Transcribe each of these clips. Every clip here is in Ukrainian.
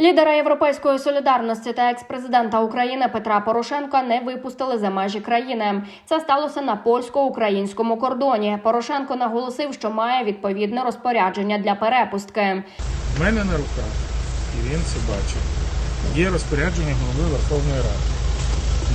Лідера Європейської солідарності та екс-президента України Петра Порошенка не випустили за межі країни. Це сталося на польсько-українському кордоні. Порошенко наголосив, що має відповідне розпорядження для перепустки. У мене на руках, і він це бачив. є розпорядження голови Верховної Ради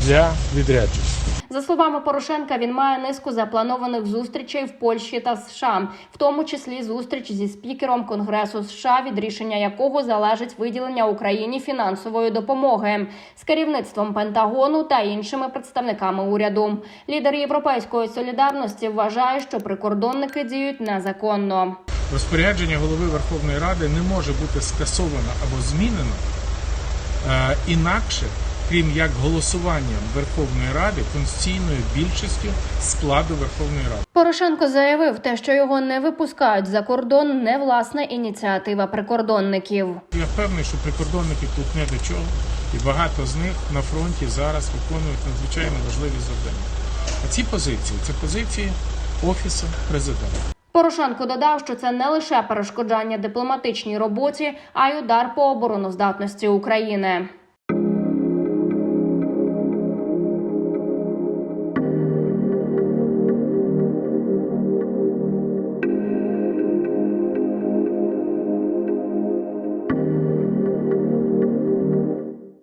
для відрядження. За словами Порошенка, він має низку запланованих зустрічей в Польщі та США, в тому числі зустріч зі спікером Конгресу США, від рішення якого залежить виділення Україні фінансової допомоги з керівництвом Пентагону та іншими представниками уряду. Лідер Європейської солідарності вважає, що прикордонники діють незаконно. Розпорядження голови Верховної Ради не може бути скасовано або змінено е, інакше, крім як голосуванням Верховної Ради конституційною більшістю складу Верховної Ради. Порошенко заявив, те, що його не випускають за кордон, не власна ініціатива прикордонників. Я впевнений, що прикордонники тут не до чого, і багато з них на фронті зараз виконують надзвичайно важливі завдання. А ці позиції це позиції офісу президента. Порошенко додав, що це не лише перешкоджання дипломатичній роботі, а й удар по обороноздатності України.